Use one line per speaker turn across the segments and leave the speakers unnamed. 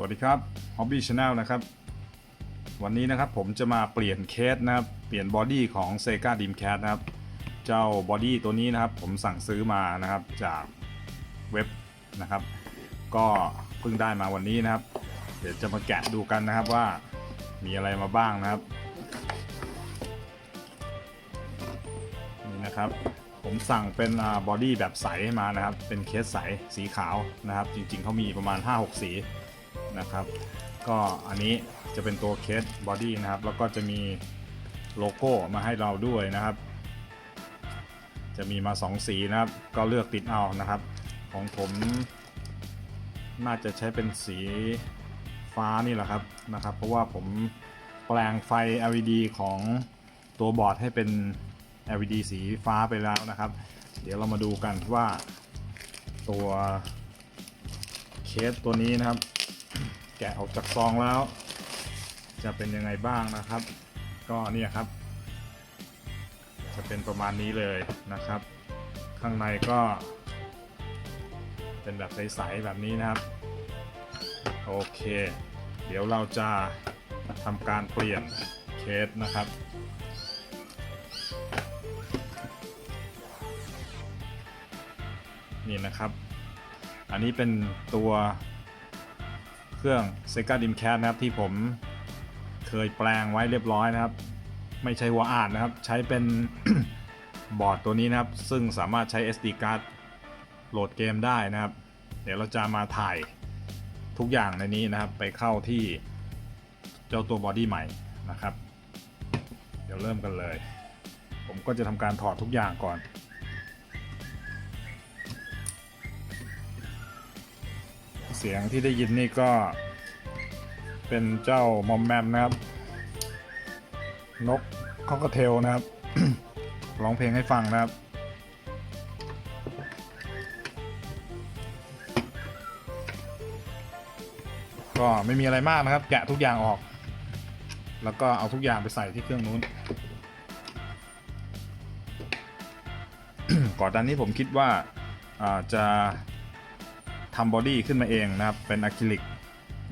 สวัสดีครับ Hobby Channel นะครับ วันนี้นะครับผมจะมาเปลี่ยนเคสนะครับ เปลี่ยนบอดี้ของ Sega Dreamcast นะครับ เจ้าบอดี้ตัวนี้นะครับ ผมสั่งซื้อมานะครับจากเว็บนะครับ ก็เพิ่งได้มาวันนี้นะครับ เดี๋ยวจะมาแกะดูกันนะครับว่ามีอะไรมาบ้างนะครับ นี่นะครับ ผมสั่งเป็นบอดี้แบบใสมานะครับ เป็นเคสใสสีขาวนะครับ จริงๆเขามีประมาณ 5-6 สี นะครับ ก็อันนี้จะเป็นตัวเคสบอดี้นะครับ แล้วก็จะมีโลโก้มาให้เราด้วยนะครับ จะมีมา 2 สีนะครับ ก็เลือกติดเอานะครับ ของผมน่าจะใช้เป็นสีฟ้านี่แหละครับนะครับ เพราะว่าผมแปลงไฟ LED ของตัวบอร์ดให้เป็น LED สีฟ้าไปแล้วนะครับ เดี๋ยวเรามาดูกันว่าตัวเคสตัวนี้นะครับ แกะออกจากซองแล้ว จะเป็นยังไงบ้างนะครับ ก็เนี่ยครับ จะเป็นประมาณนี้เลยนะครับ ข้างในก็ เป็นแบบใสๆแบบนี้นะครับโอเค เดี๋ยวเราจะทำการเปลี่ยนเคสนะครับนี่นะครับ อันนี้เป็นตัว เครื่อง Sega Dreamcast นะครับที่ผมเคยแปลงไว้เรียบร้อยนะครับ ไม่ใช่หัวอ่านนะครับ ใช้เป็นบอร์ดตัวนี้นะครับ ซึ่งสามารถใช้ SD card โหลดเกมได้นะครับ เดี๋ยวเราจะมาถ่ายทุกอย่างในนี้นะครับ ไปเข้าที่เจ้าตัวบอดี้ใหม่นะครับ เดี๋ยวเริ่มกันเลย ผมก็จะทำการถอดทุกอย่างก่อน เสียงที่ได้ยินนี่ก็เป็นเจ้ามอมแมมนะครับ นกคอกเทลนะครับร้องเพลงให้ฟังนะครับ ก็ไม่มีอะไรมากนะครับ แกะทุกอย่างออก แล้วก็เอาทุกอย่างไปใส่ที่เครื่องนู้น ก่อนหน้านี้ผมคิดว่าจะ ทำบอดี้ขึ้นมาเองนะครับ เป็นอะคริลิก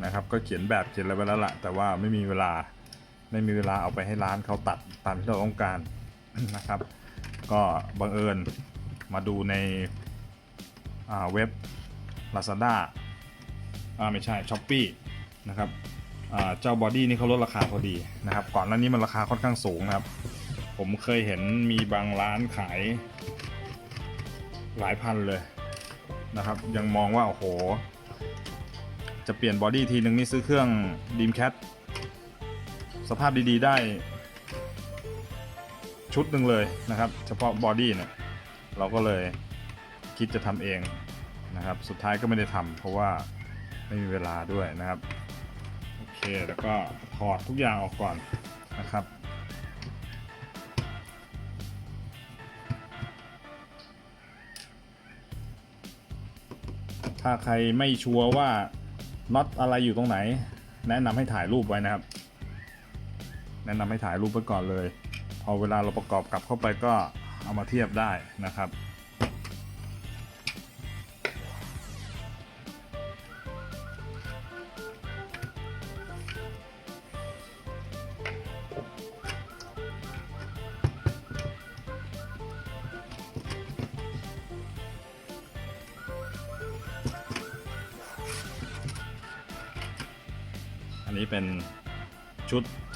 นะครับ ก็เขียนแบบเขียนอะไรไว้แล้วละแต่ว่าไม่มีเวลาไม่มีเวลาเอาไปให้ร้านเขาตัดตามที่เราต้องการนะครับ ก็บังเอิญมาดูในอ่าเว็บ Lazada อ่าไม่ใช่ s h อ p e e นะครับเจ้าบอดี้นี่เขาลดราคาพอดีนะครับ ก่อนหน้านี้มันราคาค่อนข้างสูงนะครับ ผมเคยเห็นมีบางร้านขายหลายพันเลย นะครับ ยังมองว่า โอ้โห จะเปลี่ยนบอดี้ทีนึงนี่ซื้อเครื่อง Dreamcast สภาพดีๆ ได้ ชุดหนึ่งเลยนะครับ เฉพาะบอดี้เนี่ย เราก็เลยคิดจะทำเองนะครับ สุดท้ายก็ไม่ได้ทำเพราะว่าไม่มีเวลาด้วยนะครับ โอเค แล้วก็ถอดทุกอย่างออกก่อนนะครับ ถ้าใครไม่ชัวร์ว่าน็อตอะไรอยู่ตรงไหน แนะนำให้ถ่ายรูปไว้นะครับ แนะนำให้ถ่ายรูปไว้ก่อนเลย พอเวลาเราประกอบกลับเข้าไปก็เอามาเทียบได้นะครับ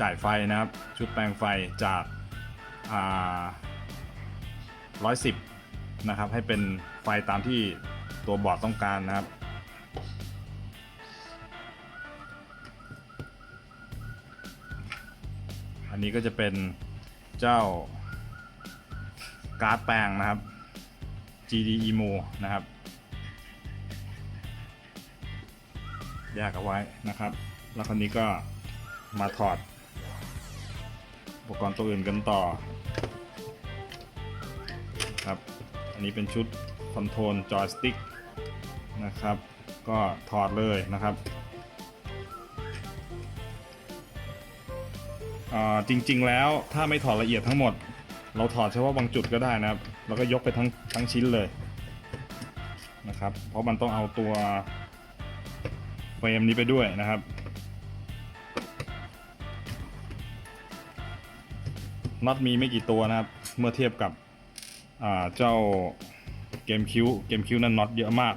จ่ายไฟนะครับ ชุดแปลงไฟจาการ้อยสิบนะครับ ให้เป็นไฟตามที่ตัวบอร์ดต้องการนะครับ อันนี้ก็จะเป็นเจ้าการ์ดแปลงนะครับ GD Emo นะครับ แยกเอาไว้นะครับ แล้วคราวนี้ก็มาถอด ปกรณ์ตัวอื่นกันต่อ ครับ อันนี้เป็นชุดคอนโทรลจอยสติ๊กนะครับ ก็ถอดเลยนะครับอ่าจริงๆแล้วถ้าไม่ถอดละเอียดทั้งหมด เราถอดเฉพาะบางจุดก็ได้นะครับ แล้วก็ยกไปทั้งทั้งชิ้นเลยนะครับ เพราะมันต้องเอาตัวเฟรมนี้ไปด้วยนะครับ น็อตมีไม่กี่ตัวนะครับ เมื่อเทียบกับเจ้าเกมคิวเกมคิวนั้นน็อตเยอะมาก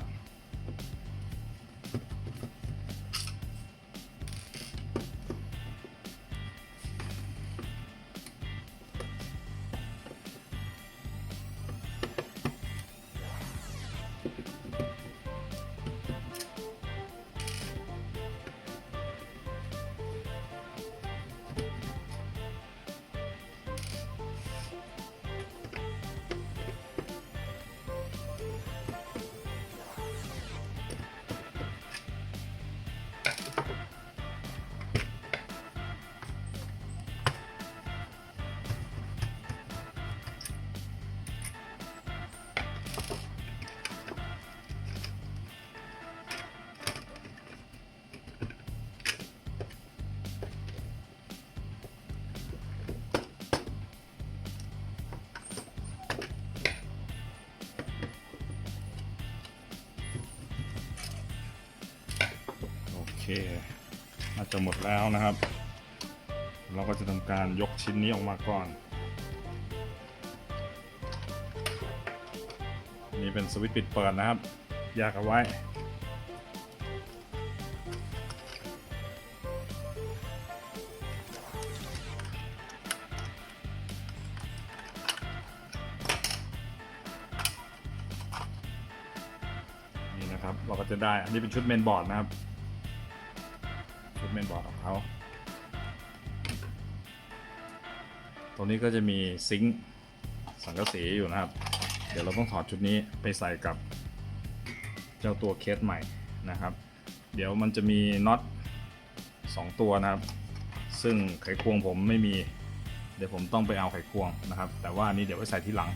น่าจะหมดแล้วนะครับ เราก็จะทำการยกชิ้นนี้ออกมาก่อน นี่เป็นสวิตช์ปิดเปิดนะครับ แยกเอาไว้นี่นะครับเราก็จะได้ อันนี้เป็นชุดเมนบอร์ดนะครับ รงนี้ก็จะมีซิงค์สังกะสีอยู่นะครับ เดี๋ยวเราต้องถอดชุดนี้ไปใส่กับเจ้าตัวเคสใหม่นะครับ เดี๋ยวมันจะมีน็อต2ตัวนะครับ ซึ่งไขควงผมไม่มี เดี๋ยวผมต้องไปเอาไขควงนะครับ แต่ว่านี้เดี๋ยวไว้ใส่ที่หลัง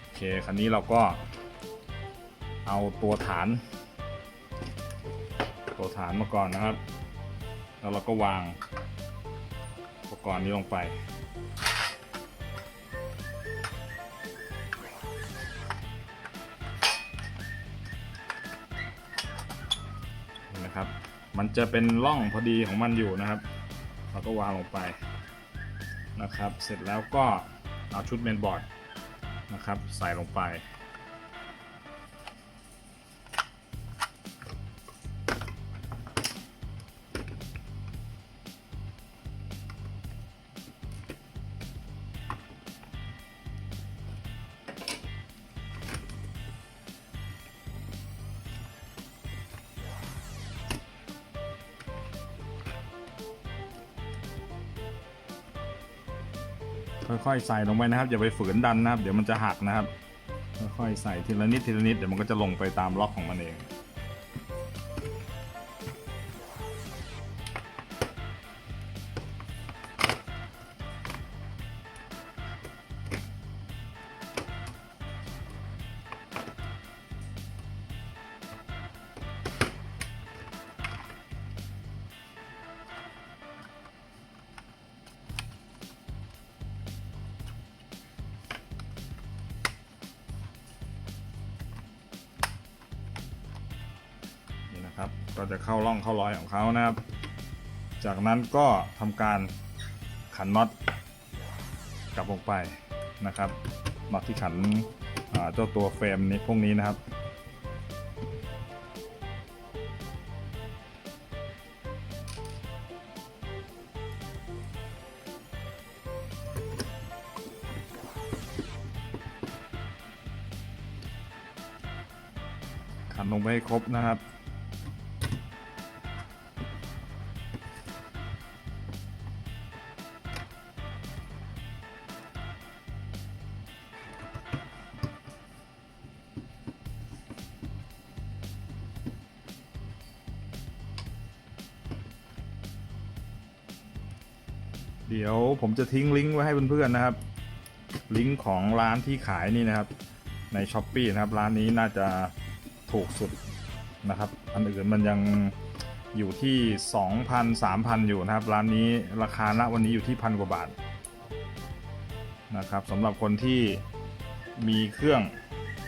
โอเคคันนี้เราก็เอาตัวฐาน ตัวฐานมาก่อนนะครับ แล้วเราก็วาง กรณ์นี้ลงไปนไหมครับ มันจะเป็นร่องพอดีของมันอยู่นะครับ เราก็วางลงไปนะครับ เสร็จแล้วก็เอาชุดเมนบอร์ดนะครับ ใส่ลงไป ค่อยๆใส่ลงไปนะครับ อย่าไปฝืนดันนะครับ เดี๋ยวมันจะหักนะครับ ค่อยๆใส่ทีละนิดทีละนิดเดี๋ยวมันก็จะลงไปตามล็อกของมันเอง ก็จะเข้าร่องเข้ารอยของเขานะครับ จากนั้นก็ทำการขันน็อตกลับลงไปนะครับน็อตที่ขันเจ้าตัวเฟรมนี้พวกนี้นะครับขันลงไปให้ครบนะครับ เดี๋ยวผมจะทิ้งลิงก์ไว้ให้เพื่อนๆนะครับ ลิงก์ของร้านที่ขายนี่นะครับ ใน s h อ p e e นะครับ ร้านนี้น่าจะถูกสุดนะครับ อันอื่นมันยังอยู่ที่ 2,000 3,000 อยู่นะครับ ร้านนี้ราคาณวันนี้อยู่ที่พันกว่าบาทนะครับสำหรับคนที่มีเครื่อง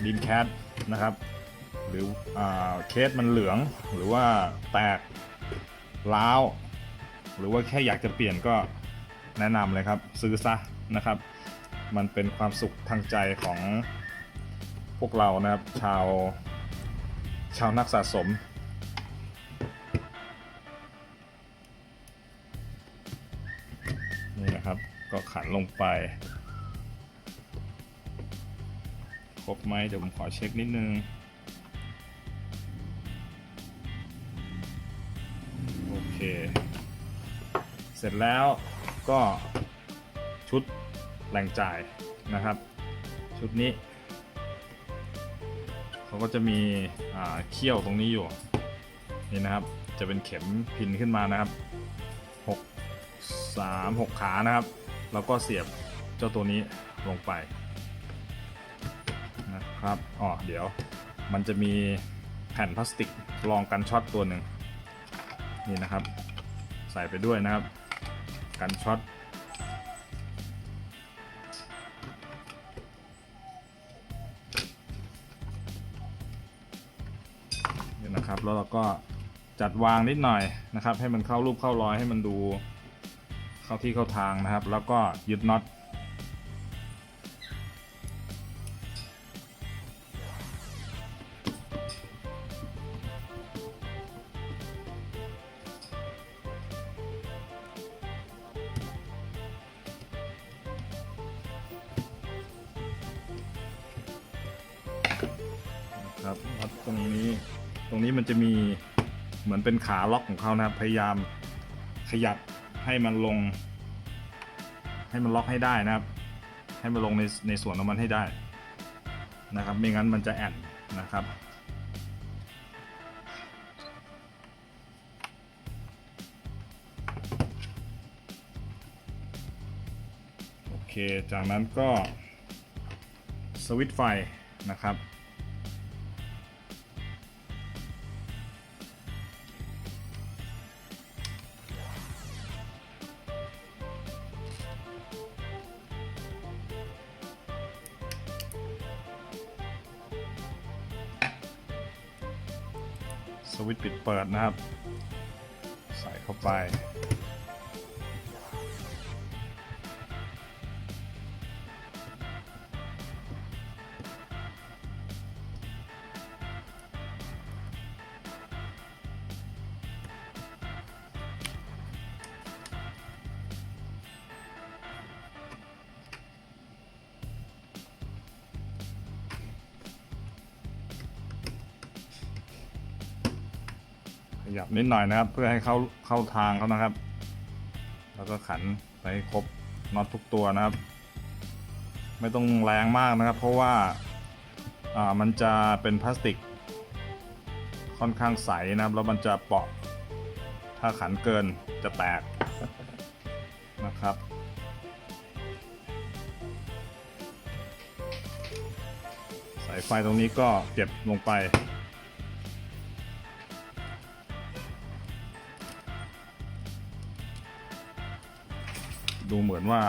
Dreamcast นะครับ หรืออเคสมันเหลืองหรือว่าแตกร้าว หรือว่าแค่อยากจะเปลี่ยนก็ แนะนำเลยครับ ซื้อซะนะครับ มันเป็นความสุขทางใจของพวกเรานะครับ ชาวชาวนักสะสม นี่นะครับก็ขันลงไป ครบไหมเดี๋ยวผมขอเช็คนิดนึงโอเค เสร็จแล้ว ก็ชุดแหล่งจ่ายนะครับ ชุดนี้เขาก็จะมีเขี้ยวตรงนี้อยู่นี่นะครับจะเป็นเข็มพินขึ้นมานะครับ6 3 6 ขานะครับ แล้วก็เสียบเจ้าตัวนี้ลงไปนะครับอ๋อเดี๋ยวมันจะมีแผ่นพลาสติกรองกันช็อตตัวหนึ่งนี่นะครับ ใส่ไปด้วยนะครับ กันช็อตนี่นะครับแล้วเราก็จัดวางนิดหน่อยนะครับ ให้มันเข้ารูปเข้ารอยให้มันดูเข้าที่เข้าทางนะครับ แล้วก็ยึดน็อต ขาล็อกของเขานะครับพยายามขยับให้มันลง ให้มันล็อกให้ได้นะครับ ให้มันลงในในส่วนของมันให้ได้นะครับ ไม่งั้นมันจะแอนนะครับโอเคจากนั้นก็สวิตไฟนะครับ เปิดนะครับ ใส่เข้าไป ขยับนิดหน่อยนะครับ เพื่อให้เข้าเข้าทางเขานะครับ แล้วก็ขันไปครบน็อตทุกตัวนะครับ ไม่ต้องแรงมากนะครับ เพราะว่าอ่ามันจะเป็นพลาสติก ค่อนข้างใสนะครับ แล้วมันจะเปาะ ถ้าขันเกินจะแตกนะครับสายไฟตรงนี้ก็เก็บลงไป มือนว่า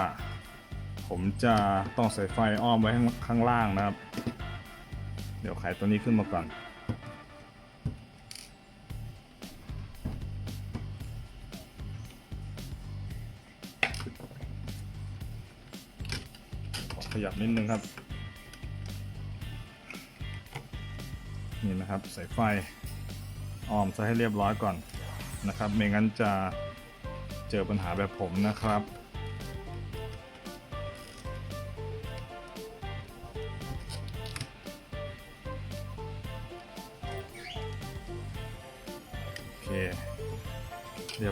ผมจะต้องใส่ไฟอ้อมไว้ข้างางล่างนะครับ เดี๋ยวไขตัวนี้ขึ้นมาก่อนขอขยับนิดนึงครับ นี่นะครับใส่ไฟอ้อมซะให้เรียบร้อยก่อนนะครับ ไม่งั้นจะเจอปัญหาแบบผมนะครับ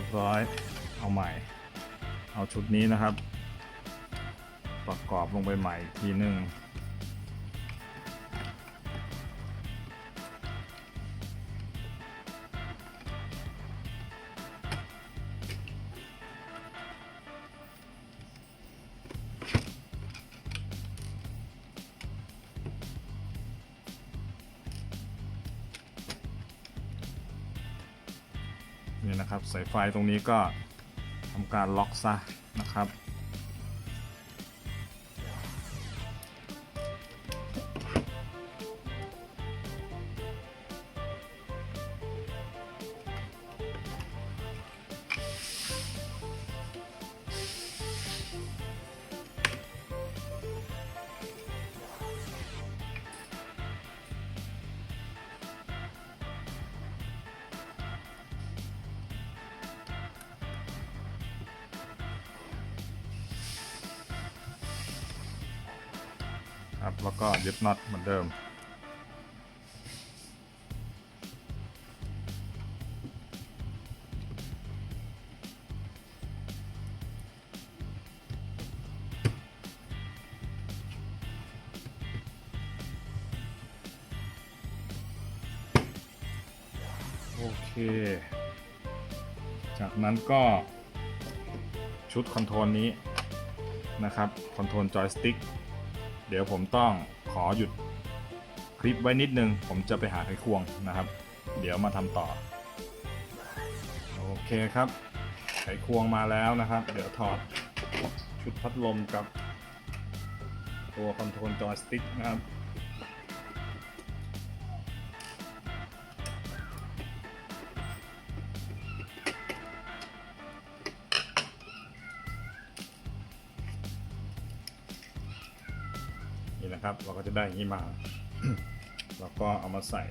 บร้อย เอาใหม่ เอาชุดนี้นะครับ ประกอบลงไปใหม่อีกทีหนึ่ง นี่นะครับสายไฟตรงนี้ก็ทำการล็อกซะนะครับ น็อตเหมือนเดิม โอเค จากนั้นก็ชุดคอนโทรลนี้นะครับ คอนโทรลจอยสติ๊กเดี๋ยวผมต้อง อหยุดคลิปไว้นิดนึง ผมจะไปหาไขควงนะครับ เดี๋ยวมาทำต่อ โอเคครับ ไขควงมาแล้วนะครับ เดี๋ยวถอดชุดพัดลมกับ ตัวคอนโทรลจอยสติ๊กนะครับ ได้อย่างนี้มา แล้วก็เอามาใส่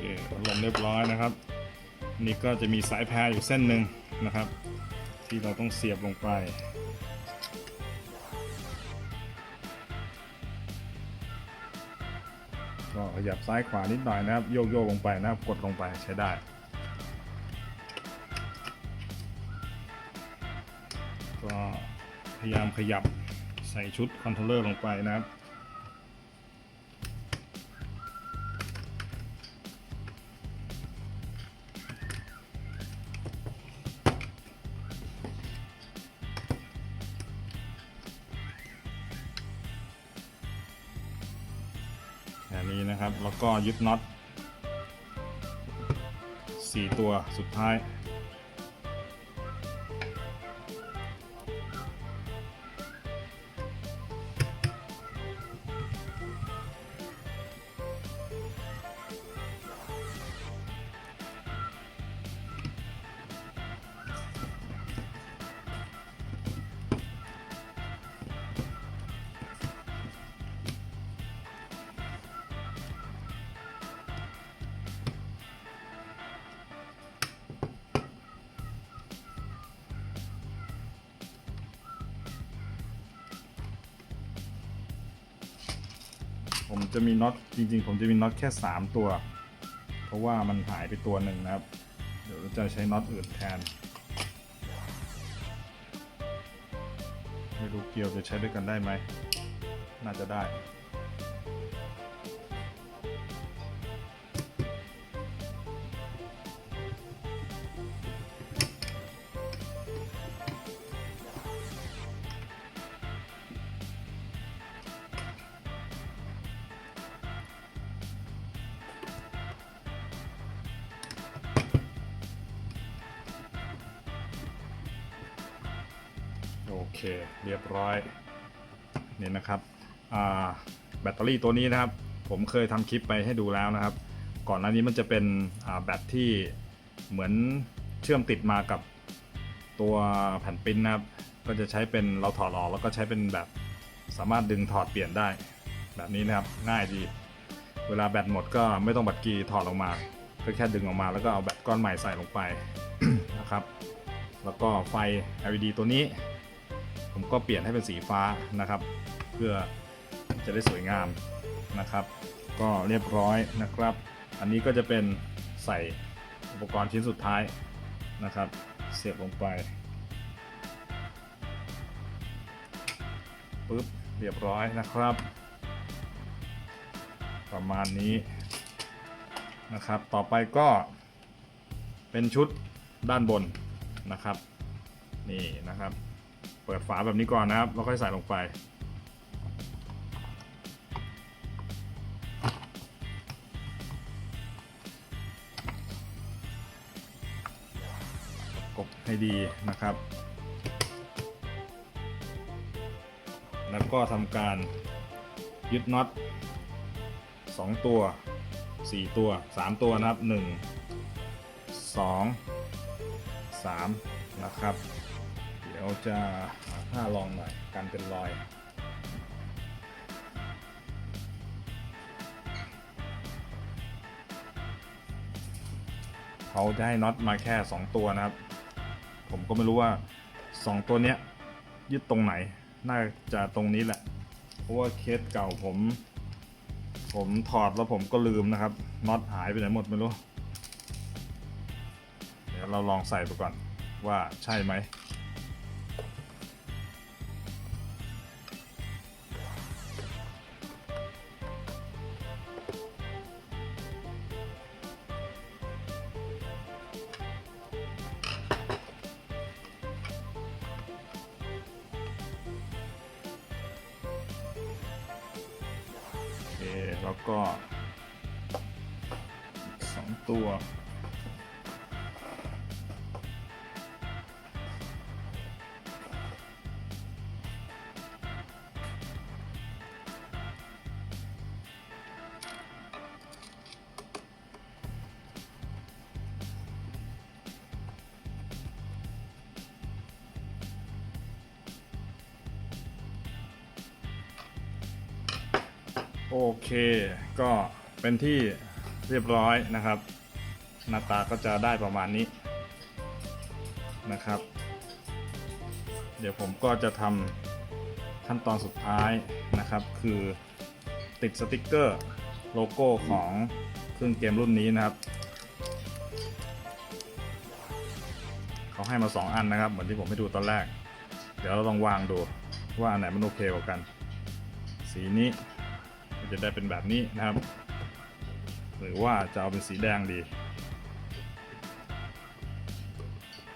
เคพัดลมเรียบร้อยนะครับ นี่ก็จะมีสายแพรอยู่เส้นหนึ่งนะครับ ที่เราต้องเสียบลงไปก็ขยับซ้ายขวานิดหน่อยนะครับโยกโยกลงไปนะครับกดลงไปใช้ได้ ก็พยายามขยับใส่ชุดคอนโทรลเลอร์ลงไปนะครับ อันนี้นะครับ แล้วก็ยึดน็อต4ตัวสุดท้าย ริงๆ ผมจะมีน็อตแค่ 3 ตัว เพราะว่ามันหายไปตัวหนึ่งนะครับ เดี๋ยวจะใช้น็อตอื่นแทน ไม่รู้เกียวจะใช้ด้วยกันได้ไหม น่าจะได้ ตเตอรี่ตัวนี้นะครับ ผมเคยทำคลิปไปให้ดูแล้วนะครับ ก่อนหน้านี้มันจะเป็นแบตที่เหมือนเชื่อมติดมากับตัวแผ่นปิ้นนะครับ ก็จะใช้เป็นเราถอดออกแล้วก็ใช้เป็นแบบสามารถดึงถอดเปลี่ยนได้ แบบนี้นะครับง่ายดีเวลาแบตหมดก็ไม่ต้องบัตรกีถอดออกมาก็แค่ดึงออกมาแล้วก็เอาแบตก้อนใหม่ใส่ลงไปนะครับ แล้วก็ไฟ LED ตัวนี้ ผมก็เปลี่ยนให้เป็นสีฟ้านะครับ เพื่อ จะได้สวยงามนะครับ ก็เรียบร้อยนะครับ อันนี้ก็จะเป็นใส่อุปกรณ์ชิ้นสุดท้ายนะครับ เสียบลงไปปึ๊บเรียบร้อยนะครับ ประมาณนี้นะครับ ต่อไปก็เป็นชุดด้านบนนะครับ นี่นะครับ เปิดฝาแบบนี้ก่อนนะครับ แล้วค่อยใส่ลงไป ให้ดีนะครับ แล้วก็ทำการยึดน็อต2 ตัว 4 ตัว 3 ตัวนะครับ 1 2 3 นะครับ เดี๋ยวจะหาผ้ารองหน่อยกันเป็นรอยเขาจะให้น็อตมาแค่ 2 ตัวนะครับ ผมก็ไม่รู้ว่า 2 ตัวเนี้ยยึดตรงไหน น่าจะตรงนี้แหละ เพราะว่าเคสเก่าผม ผมถอดแล้วผมก็ลืมนะครับน็อตหายไปไหนหมดไม่รู้ เดี๋ยวเราลองใส่ไปก่อนว่าใช่ไหม เคก็เป็นที่เรียบร้อยนะครับ หน้าตาก็จะได้ประมาณนี้นะครับ เดี๋ยวผมก็จะทำขั้นตอนสุดท้ายนะครับ คือติดสติกเกอร์โลโก้ของเครื่องเกมรุ่นนี้นะครับเขาให้มา 2 อันนะครับ เหมือนที่ผมให้ดูตอนแรก เดี๋ยวเราลองวางดูว่าอันไหนมันโอเคกว่ากัน สีนี้ จะได้เป็นแบบนี้นะครับ หรือว่าจะเอาเป็นสีแดงดี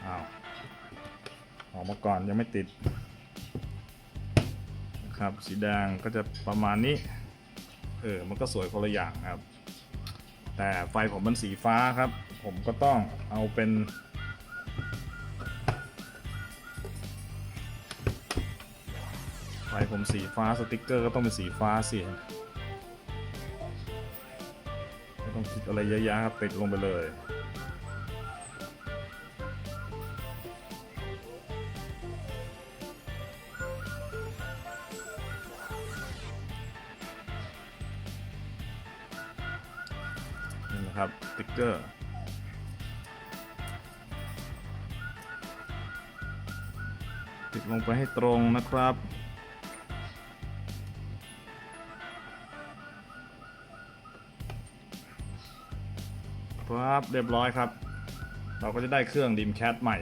อ้าวออกมาก่อนยังไม่ติดนะครับสีแดงก็จะประมาณนี้เออมันก็สวยคนละอย่างครับ แต่ไฟผมมันสีฟ้าครับ ผมก็ต้องเอาเป็นไฟผมสีฟ้าสติกเกอร์ก็ต้องเป็นสีฟ้าสิ อะไรเยอะแยะครับติดลงไปเลย นี่นะครับติ๊กเกอร์ติดลงไปให้ตรงนะครับ เรียบร้อยครับ เราก็จะได้เครื่องดิมแคทใหม่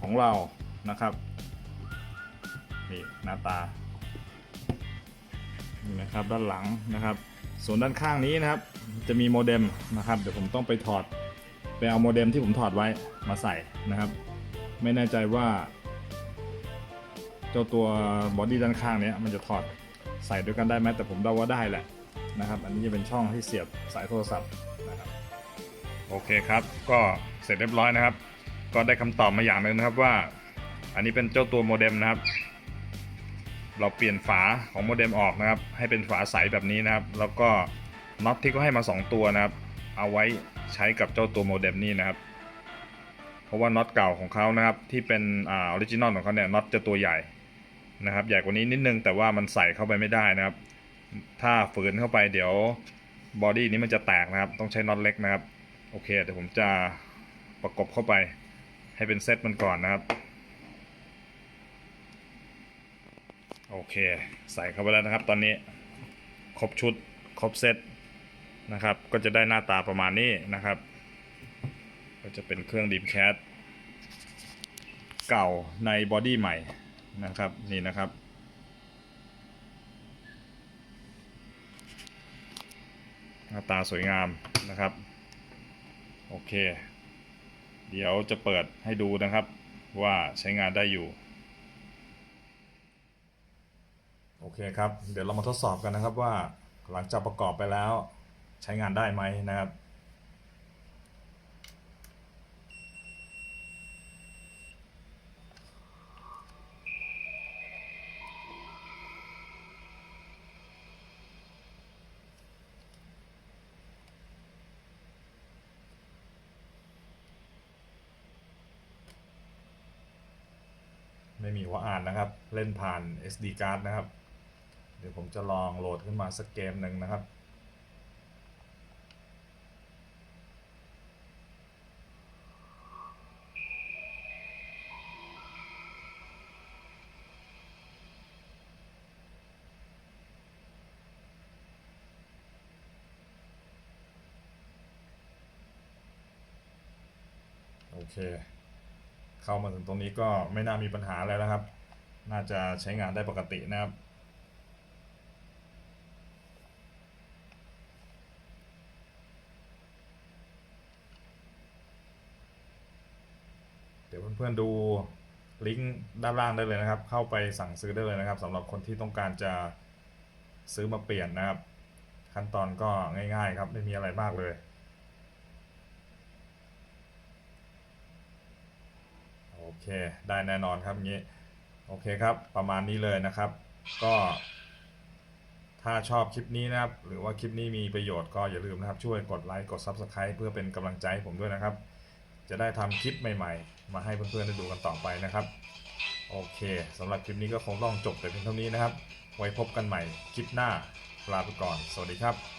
ของเรานะครับ นี่หน้าตานี่นะครับด้านหลังนะครับ ส่วนด้านข้างนี้นะครับ จะมีโมเด็มนะครับ เดี๋ยวผมต้องไปถอดไปเอาโมเด็มที่ผมถอดไว้มาใส่นะครับ ไม่แน่ใจว่า เจ้าตัวบอดี้ด้านข้างเนี้ยมันจะถอดใส่ด้วยกันได้ไหมแต่ผมเดาว่าได้แหละนะครับ อันนี้จะเป็นช่องที่เสียบสายโทรศัพท์ โอเคครับ ก็เสร็จเรียบร้อยนะครับ ก็ได้คำตอบมาอย่างหนึ่งนะครับว่า อันนี้เป็นเจ้าตัวโมเด็มนะครับ เราเปลี่ยนฝาของโมเด็มออกนะครับ ให้เป็นฝาใสแบบนี้นะครับ แล้วก็น็อตที่เขาให้มา 2 ตัวนะครับ เอาไว้ใช้กับเจ้าตัวโมเด็มนี่นะครับ เพราะว่าน็อตเก่าของเขานะครับ ที่เป็นอ่าออริจินอลของเขาเนี่ยน็อตจะตัวใหญ่นะครับ ใหญ่กว่านี้นิดนึงแต่ว่ามันใส่เข้าไปไม่ได้นะครับ ถ้าฝืนเข้าไปเดี๋ยวบอดี้นี้มันจะแตกนะครับ ต้องใช้น็อตเล็กนะครับ โอเคเดี๋ยวผมจะประกบเข้าไปให้เป็นเซตมันก่อนนะครับ โอเค ใส่เข้าไปแล้วนะครับ ตอนนี้ครบชุดครบเซตนะครับ ก็จะได้หน้าตาประมาณนี้นะครับ ก็จะเป็นเครื่องดีมแคสเก่าในบอดี้ใหม่นะครับนี่นะครับหน้าตาสวยงามนะครับ โอเค เดี๋ยวจะเปิดให้ดูนะครับว่าใช้งานได้อยู่ โอเคครับ เดี๋ยวเรามาทดสอบกันนะครับว่าหลังจากประกอบไปแล้วใช้งานได้ไหมนะครับ ม่มีหัวอ่านนะครับ เล่นผ่าน SD card นะครับ เดี๋ยวผมจะลองโหลดขึ้นมาสักเกมหนึ่งนะครับโอเค เข้ามาถึงตรงนี้ก็ไม่น่ามีปัญหาอะไรแล้วครับ น่าจะใช้งานได้ปกตินะครับเดี๋ยวเพื่อนๆดูลิงก์ด้านล่างได้เลยนะครับ เข้าไปสั่งซื้อได้เลยนะครับสำหรับคนที่ต้องการจะซื้อมาเปลี่ยนนะครับ ขั้นตอนก็ง่ายๆครับไม่มีอะไรมากเลย โอ เค ได้แน่นอนครับงี้ โอเคครับ ประมาณนี้เลยนะครับ ก็ ถ้าชอบคลิปนี้นะครับ หรือว่าคลิปนี้มีประโยชน์ก็อย่าลืมนะครับ ช่วยกดไลค์ กด Subscribe เพื่อเป็นกำลังใจให้ผมด้วยนะครับ จะได้ทำคลิปใหม่ ๆ มาให้เพื่อนๆได้ดูกันต่อไปนะครับ โอเคสำหรับคลิปนี้ก็คงต้องจบแต่เพียงเท่านี้นะครับ ไว้พบกันใหม่คลิปหน้าลาไปก่อน สวัสดีครับ